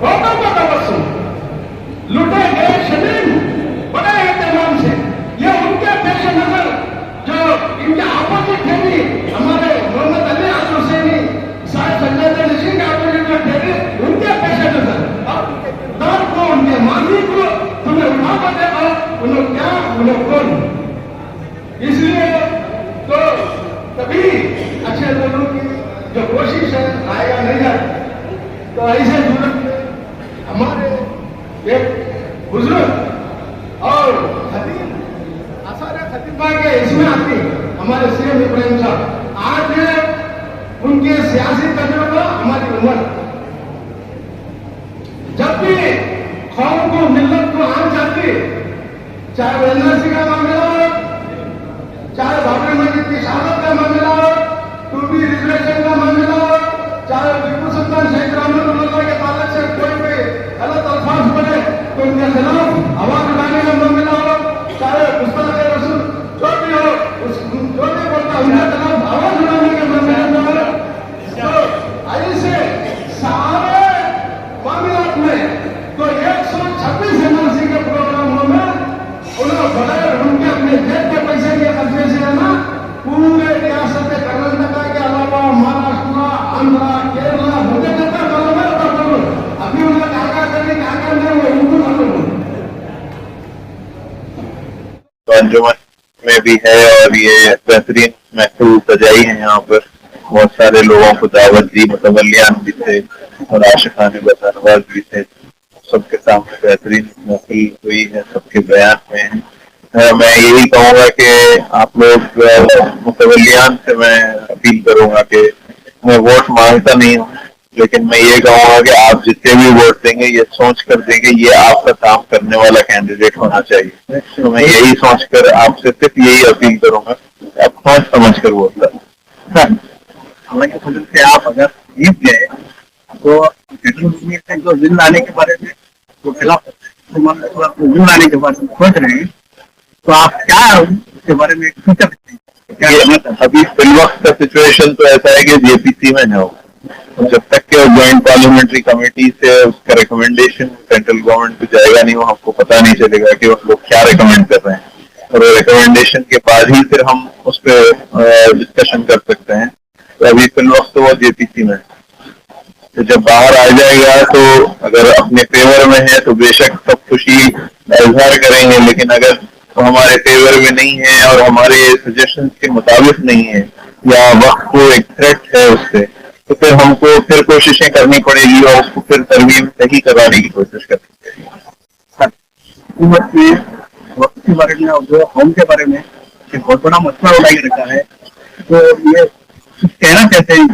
باتوں کا تبسم۔ لٹے گئے شدید بڑے اہتمام سے۔ یہ ان کے پیش نظر جو ان کے اپوزٹ تھے بھی ہمارے محمد علی آج حسینی صاحب سجاد نشین کے اپوزٹ میں تھے بھی ان کے پیش نظر۔ اب دار کو ان کے مانی کو تمہیں اٹھا کر دے گا انہوں کیا، انہوں کون؟ اس لیے تو کبھی اچھے لوگوں کی جو کوشش ہے، آئے گا نہیں آئے، تو ایسے دور اس میں آتے ہمارے سی ایم ابراہیم صاحب آج ان کے سیاسی تجربہ ہماری عمر۔ جب بھی قوم کو ملت کو آ جاتی چاہے وہ اللہ سی کا میں بھی ہے اور یہ بہترین محفوظ سجائی ہے یہاں پر۔ بہت سارے لوگوں کو دعوت دی، متولیان بھی تھے اور عاشقان بطانواز بھی تھے۔ سب کے سامنے بہترین محفل ہوئی ہے، سب کے بیان میں ہاں، میں یہی کہوں گا کہ آپ لوگ متولیان سے میں اپیل کروں گا کہ میں ووٹ مانگتا نہیں ہوں۔ لیکن میں یہ کہوں گا کہ آپ جتنے بھی ووٹ دیں گے، یہ سوچ کر دیں گے، یہ آپ کا کام کرنے والا کینڈیڈیٹ ہونا چاہیے۔ تو میں یہی سوچ کر آپ سے صرف یہی اپیل کروں گا۔ سوچ سمجھ کر وہ ہوتا ہے حالانکہ آپ اگر جیت گئے تو جو زند آنے کے بارے میں جو خلاف زند آنے کے بارے میں سوچ رہے ہیں۔ تو آپ کیا اس کے بارے میں ابھی فی الوقت کا سچویشن تو ایسا ہے کہ جے پی سی میں نہ ہو۔ جب تک کہ جوائنٹ پارلیمنٹری کمیٹی سے اس کا ریکمینڈیشن سینٹرل گورنمنٹ کو جائے گا نہیں وہ آپ کو پتا نہیں چلے گا کہ وہ لوگ کیا ریکمینڈ اور ریکمینڈیشن کے بعد ہی پھر ہم اس پہ ڈسکشن کر سکتے ہیں۔ تو ابھی فی الوقت وہ دیتی تھی میں۔ تو جب باہر آ جائے گا تو اگر اپنے فیور میں ہے تو بے شک سب خوشی اظہار کریں گے، لیکن اگر وہ ہمارے فیور میں نہیں ہے اور ہمارے سجیشن کے مطابق نہیں ہے یا وقت کو ایک تھریٹ ہے اس سے تو پھر ہم کو پھر کوششیں کرنی پڑے گی اور اس کو پھر ترمیم صحیح کرانے کی کوشش کرنی پڑے گی۔ ہاں۔ کے بارے میں اور جو قوم کے بارے میں یہ بہت بڑا مسئلہ اٹھائی رکھا ہے، تو یہ کہنا چاہتے ہیں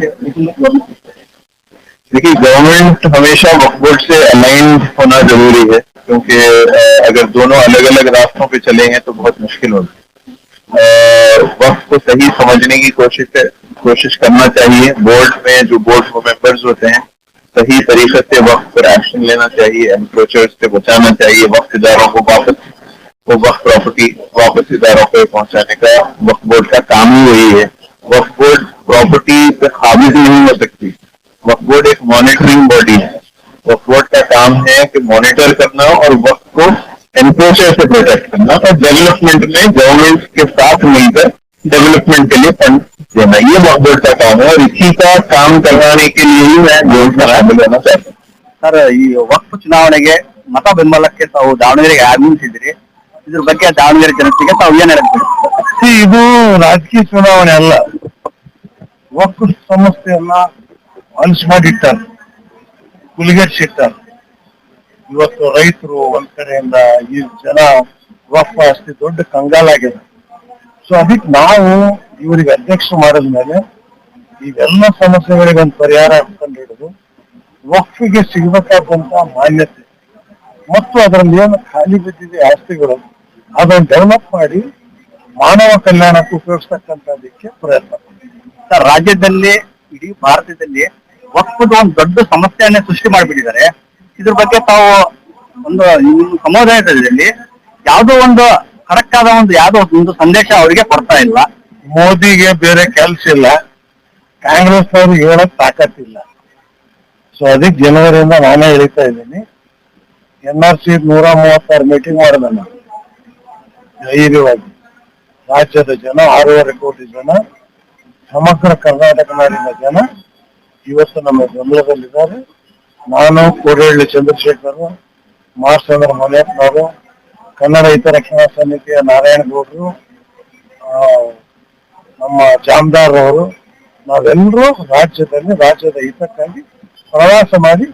دیکھیے گورنمنٹ ہمیشہ وقت سے الائنڈ ہونا ضروری ہے، کیونکہ اگر دونوں الگ الگ راستوں پہ چلے ہیں تو بہت مشکل ہوگی وقت کو صحیح سمجھنے کی کوشش کوشش کرنا چاہیے۔ بورڈ میں جو بورڈ ممبرز ہوتے ہیں، صحیح طریقے سے وقت پر ایکشن لینا چاہیے انکروچرز سے بچانا چاہیے، وقت اداروں کو واپس کو وقت پراپرٹی واپس اداروں پہ پہنچانے کا وقت بورڈ کا کام ہی وہی ہے۔ وقت بورڈ پراپرٹی پہ قابض نہیں ہو سکتی۔ وقت بورڈ ایک مانیٹرنگ باڈی ہے۔ وقت بورڈ کا کام ہے کہ مانیٹر کرنا اور وقت کو انکروچر سے پروٹیکٹ کرنا اور ڈیولپمنٹ میں گورنمنٹ کے ساتھ مل کر ڈیولپمنٹ کے لیے فنڈ دینا۔ یہ وقت بورڈ کا کام ہے اور اسی کا کام کروانے کے لیے ہی میں گورنمنٹ کا رائے بنانا چاہتا ہوں۔ سر sir ಈ ವಕ್ಫ್ ಚುನಾವಣೆಗೆ ಮತ ಬೆಂಬಲಕ್ಕೆ ತಾವು ದಾವಣಗೆರೆಗೆ ಆಗಮಿಸಿದಿರಿ ಇದ್ರ ಬಗ್ಗೆ ದಾವಣಗೆರೆ ಜನತೆಗೆ ತಾವು ಏನ್ ಹೇಳ್ತೀರಿ ಇದು ರಾಜಕೀಯ ಚುನಾವಣೆ ಅಲ್ಲ. ಒಕ್ಕು ಸಮಸ್ಯೆಯನ್ನ ಅನ್ಸ್ ಮಾಡಿಟ್ಟಾರೆ. ಕುಲಿಗೆಡ್ಸಿಟ್ಟಾರೆ ಇವತ್ತು ರೈತರು ಒಂದ್ ಕಡೆಯಿಂದ ಈ ಜನ ವಕ್ಫ ಅಷ್ಟೇ ದೊಡ್ಡ ಕಂಗಾಲಾಗಿದೆ. ಸೊ ಅದಕ್ಕೆ ನಾವು ಇವರಿಗೆ ಅಧ್ಯಕ್ಷ ಮಾಡಿದ್ಮೇಲೆ ಇವೆಲ್ಲ ಸಮಸ್ಯೆಗಳಿಗೆ ಒಂದು ಪರಿಹಾರ ಕಂಡುಹಿಡಿದು ವಕ್ಫಿಗೆ ಸಿಗಬೇಕಾದಂತ ಮಾನ್ಯತೆ. ಮತ್ತು ಅದರಲ್ಲಿ ಏನು ಖಾಲಿ ಬಿದ್ದಿದೆ ಆಸ್ತಿಗಳು, ಅದನ್ನು ಡೆವಲಪ್ ಮಾಡಿ ಮಾನವ ಕಲ್ಯಾಣಕ್ಕೆ ಉಪಯೋಗಿಸ್ತಕ್ಕಂಥದಕ್ಕೆ ಪ್ರಯತ್ನ. ಸರ್, ರಾಜ್ಯದಲ್ಲಿ, ಇಡೀ ಭಾರತದಲ್ಲಿ ವಕ್ಫದ ಒಂದು ದೊಡ್ಡ ಸಮಸ್ಯೆಯನ್ನೇ ಸೃಷ್ಟಿ ಮಾಡಿಬಿಟ್ಟಿದ್ದಾರೆ. ಇದ್ರ ಬಗ್ಗೆ ತಾವು ಒಂದು ಸಮುದಾಯದಲ್ಲಿ ಯಾವುದೋ ಒಂದು ಕರೆಕ್ಟ್ ಒಂದು ಯಾವುದೋ ಒಂದು ಸಂದೇಶ ಅವರಿಗೆ ಕೊಡ್ತಾ ಇಲ್ಲ. ಮೋದಿಗೆ ಬೇರೆ ಕೆಲಸ ಇಲ್ಲ. ಕಾಂಗ್ರೆಸ್ ಅವ್ರಿಗೆ ಹೇಳಕ್ ತಾಕತ್ತಿಲ್ಲ. ಸೊ ಅದಕ್ಕೆ ಜನವರಿಯಿಂದ ನಾನೇ ಹೇಳ್ತಾ ಇದ್ದೀನಿ. ಎನ್ ಆರ್ ನೂರ ಮೂವತ್ತಾರು ಮೀಟಿಂಗ್ ಮಾಡಿದೆ ಧೈರ್ಯವಾಗಿ ರಾಜ್ಯದ ಜನ, ಆರೂವರೆ ಕೋಟಿ ಜನ, ಸಮಗ್ರ ಕರ್ನಾಟಕ ನಾಡಿನ ಜನ ಇವತ್ತು ನಮ್ಮ ಬೆಂಬಲದಲ್ಲಿದ್ದಾರೆ ನಾನು ಕೋಡಹಳ್ಳಿ ಚಂದ್ರಶೇಖರ್ ಮಾರ್ಚಂದ್ರ ಮನೆಯಪ್ಪನವರು, ಕನ್ನಡ ಹಿತರಕ್ಷಣಾ ಸಮಿತಿಯ ನಾರಾಯಣಗೌಡರು ನಮ್ಮ ಜಾಮದಾರ್ ಅವರು, ನಾವೆಲ್ಲರೂ ರಾಜ್ಯದಲ್ಲಿ, ರಾಜ್ಯದ ಹಿತಕ್ಕಾಗಿ ಪ್ರವಾಸ ಮಾಡಿ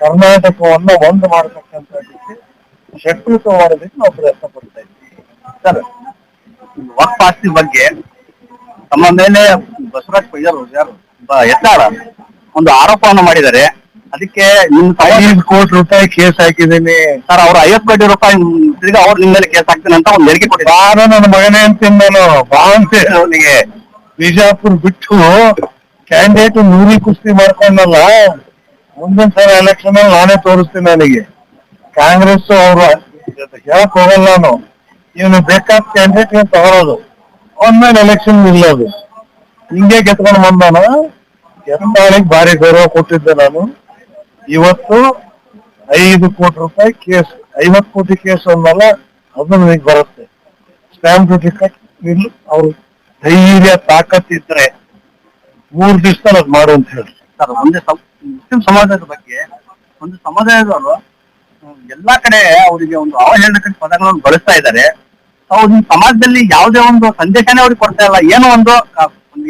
ಕರ್ನಾಟಕವನ್ನ ಒಂದು ಮಾಡತಕ್ಕಂಥದ್ದಕ್ಕೆ ಶಕ್ತಿಯುತ ಮಾಡೋದಕ್ಕೆ ನಾವು ಪ್ರಯತ್ನ ಪಡ್ತಾ ಇದ್ದೀವಿ. ಸರ್ ವಕ್ಫ್ ಆಸ್ತಿ ಬಗ್ಗೆ ತಮ್ಮ ಮೇಲೆ ಬಸವರಾಜ್ ಪೈಜಾರ್ ಯಾರು ಒಂದು ಆರೋಪವನ್ನು ಮಾಡಿದ್ದಾರೆ. ಅದಕ್ಕೆ ನಿಮ್ ಐದು ಕೋಟಿ ರೂಪಾಯಿ ಕೇಸ್ ಹಾಕಿದ್ದೀನಿ. ಸರ್ ಅವ್ರ ಐವತ್ತು ಕೋಟಿ ರೂಪಾಯಿ ತಿರ್ಗಿ ಅವ್ರು ನಿಮ್ ಮೇಲೆ ಕೇಸ್ ಹಾಕ್ತೀನಿ ಅಂತ ಒಂದು ಹೇಳಿಕೆ ಕೊಟ್ಟಿದ್ದಾರೆ. ನಾನು ನನ್ನ ಮಗನೇ ಅಂತೀನಿ ನಾನು ಬಾ ಅಂತ ಅವನಿಗೆ ಬಿಜಾಪುರ್ ಬಿಟ್ಟು ಕ್ಯಾಂಡಿಡೇಟ್ ನೂರಿ ಕುಸ್ತಿ ಮಾಡ್ಕೊಂಡಲ್ಲ ಮುಂದಿನ ಸಲ ಎಲೆಕ್ಷನ್ ಅಲ್ಲಿ ನಾನೇ ತೋರಿಸ್ತೀನಿ ನನಗೆ. ಕಾಂಗ್ರೆಸ್ ಅವರು ಹೇಳಕ್ ಹೋಗಲ್ಲ ನಾನು ಇವನು ಬೇಕಾದ ಕ್ಯಾಂಡಿಡೇಟ್ ತಗೊಳೋದು. ಒಂದ್ಮೇಲೆ ಎಲೆಕ್ಷನ್ ನಿಲ್ಲೋದು. ಹಿಂಗೆ ಗೆತ್ಕೊಂಡು ಬಂದಾನ. ಎತ್ತಾಳಿಗೆ ಭಾರಿ ಗೌರವ ಕೊಟ್ಟಿದ್ದೆ ನಾನು. ಇವತ್ತು ಐದು ಕೋಟಿ ರೂಪಾಯಿ ಕೇಸ್, ಐವತ್ತು ಕೋಟಿ ಕೇಸ್ ಅಂದಲ್ಲ ಅದು ನನಗೆ ಬರುತ್ತೆ. ಸ್ಟ್ಯಾಂಪ್ ಡ್ಯೂಟಿ ಕಟ್ ನಿಲ್ಲು ಅವ್ರು ಧೈರ್ಯ ತಾಕತ್ತಿದ್ರೆ ಮೂರು ದಿವಸದಲ್ಲಿ ಅದು ಮಾಡು ಅಂತ ಹೇಳಿ. ಸರ್ ಒಂದೇ ಮುಸ್ಲಿಂ ಸಮಾಜದ ಬಗ್ಗೆ ಒಂದು ಸಮುದಾಯದವರು ಎಲ್ಲಾ ಕಡೆ ಅವರಿಗೆ ಒಂದು ಅವಹೇಳಕ ಪದಗಳನ್ನು ಬಳಸ್ತಾ ಇದ್ದಾರೆ. ಅವ್ರ ಸಮಾಜದಲ್ಲಿ ಯಾವುದೇ ಒಂದು ಸಂದೇಶನೇ ಅವ್ರಿಗೆ ಕೊಡ್ತಾ ಇಲ್ಲ. ಏನೋ ಒಂದು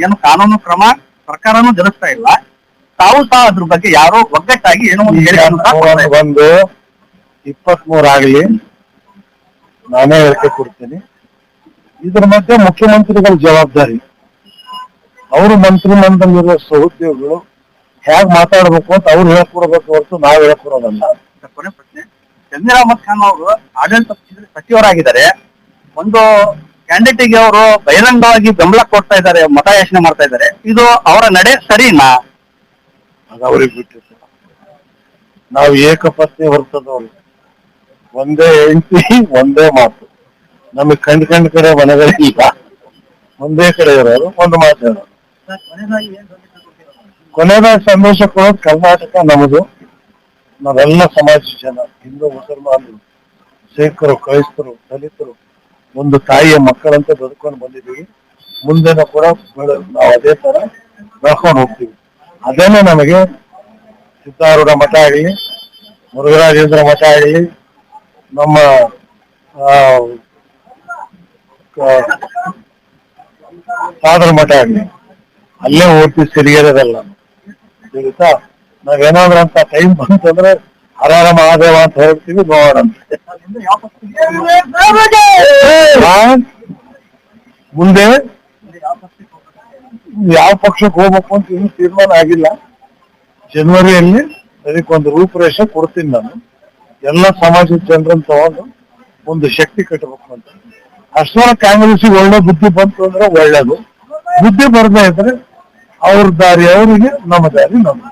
ಏನು ಕಾನೂನು ಕ್ರಮ ಸರ್ಕಾರನೂ ಜರುಗಿಸ್ತಾ ಇಲ್ಲ. ತಾವು ಸಹ ಅದ್ರ ಬಗ್ಗೆ ಯಾರೋ ಒಗ್ಗಟ್ಟಾಗಿ ಏನೋ ಒಂದು ಹೇಳಿ ಒಂದು ಇಪ್ಪತ್ ಆಗ್ಲಿ ನಾನೇ ಹೇಳಿಕೆ ಕೊಡ್ತೀನಿ. ಇದ್ರ ಮಧ್ಯೆ ಮುಖ್ಯಮಂತ್ರಿಗಳ ಜವಾಬ್ದಾರಿ. ಅವರು ಮಂತ್ರಿ ಮಂಡಲಿರುವ ಸಹೋದ್ಯೋಗಿಗಳು ಹೇಗ್ ಮಾತಾಡ್ಬೇಕು ಅಂತ ಅವ್ರು ಹೇಳ್ಕೊಡ್ಬೇಕು ಹೊರತು ನಾವ್ ಹೇಳ್ಕೊಡೋದಲ್ಲ. ಕೊನೆ ಪ್ರಶ್ನೆ. ಜಮೀರ್ ಅಹಮದ್ ಖಾನ್ ಅವರು ಆಡಳಿತ ಪಕ್ಷದಲ್ಲಿ ಸಚಿವರಾಗಿದ್ದಾರೆ. ಒಂದು ಕ್ಯಾಂಡಿಡೇಟ್ಗೆ ಅವರು ಬಹಿರಂಗವಾಗಿ ಬೆಂಬಲ ಕೊಡ್ತಾ ಇದ್ದಾರೆ ಮತಯಾಚನೆ ಮಾಡ್ತಾ ಇದ್ದಾರೆ. ಇದು ಅವರ ನಡೆ ಸರಿನಾ? ಅದು ಅವ್ರಿಗೆ ಬಿಟ್ಟಿತ್ತು ನಾವು ಏಕಪತ್ನಿ ಹೊರತದವ್ರು ಒಂದೇ ಹೆಂಡತಿ ಒಂದೇ ಮಾತು. ನಮಗೆ ಕಂಡ್ ಕಂಡ್ ಕಡೆ ಮನೆಗಳಿಲ್ಲ ಒಂದೇ ಕಡೆ ಇರೋರು ಒಂದು ಮಾತು ಹೇಳೋರು ಕೊನೆಯದಾಗಿ ಸಂದೇಶ ಕೊಡೋದು ಕರ್ನಾಟಕ ನಮ್ಮದು ನಾವೆಲ್ಲ ಸಮಾಜ ಜನ ಹಿಂದೂ, ಮುಸಲ್ಮಾನರು, ಸಿಖ್ರು, ಕ್ರೈಸ್ತರು, ದಲಿತರು, ಒಂದು ತಾಯಿಯ ಮಕ್ಕಳಂತೆ ಬದುಕೊಂಡು ಬಂದಿದ್ದೀವಿ. ಮುಂದೆನೂ ಕೂಡ ನಾವು ಅದೇ ತರ ಬೆಳ್ಕೊಂಡು ಹೋಗ್ತೀವಿ. ಅದೇನೆ ನಮಗೆ ಸಿದ್ಧಾರೂಢ ಮಠ ಆಗಲಿ, ಮುರುಘರಾಜೇಂದ್ರ ಮಠ ಆಗಲಿ, ನಮ್ಮ ಸಾದರ ಮಠ ಆಗಲಿ, ಅಲ್ಲೇ ಓದ್ತಿ ಸಿರಿಗೆರೆದಲ್ಲ ತಿಳಿತಾ ನಾವೇನಾದ್ರೂ ಅಂತ ಟೈಮ್ ಬಂತಂದ್ರೆ, ಹರಾರ ಮಹಾದೇವ ಅಂತ ಹೇಳ್ತೀವಿ ನೋಡೋಣ ಮುಂದೆ ಯಾವ ಪಕ್ಷಕ್ಕೆ ಹೋಗ್ಬೇಕು ಅಂತ ಇನ್ನೂ ತೀರ್ಮಾನ ಆಗಿಲ್ಲ. ಜನವರಿಯಲ್ಲಿ ಅದಕ್ಕೊಂದು ರೂಪುರೇಷೆ ಕೊಡ್ತೀನಿ ನಾನು. ಎಲ್ಲ ಸಮಾಜದ ಜನರನ್ನು ತಗೊಂಡು ಒಂದು ಶಕ್ತಿ ಕಟ್ಟಬೇಕು ಅಂತ. ಅಷ್ಟರ ಕಾಂಗ್ರೆಸ್ಗೆ ಒಳ್ಳೆ ಬುದ್ಧಿ ಬಂತು ಅಂದ್ರೆ ಒಳ್ಳೇದು. ಬುದ್ಧಿ ಬರದೇ ಇದ್ರೆ ಅವ್ರ ದಾರಿ ಅವರಿಗೆ ನಮ್ಮ ದಾರಿ ನಮ್ಮ.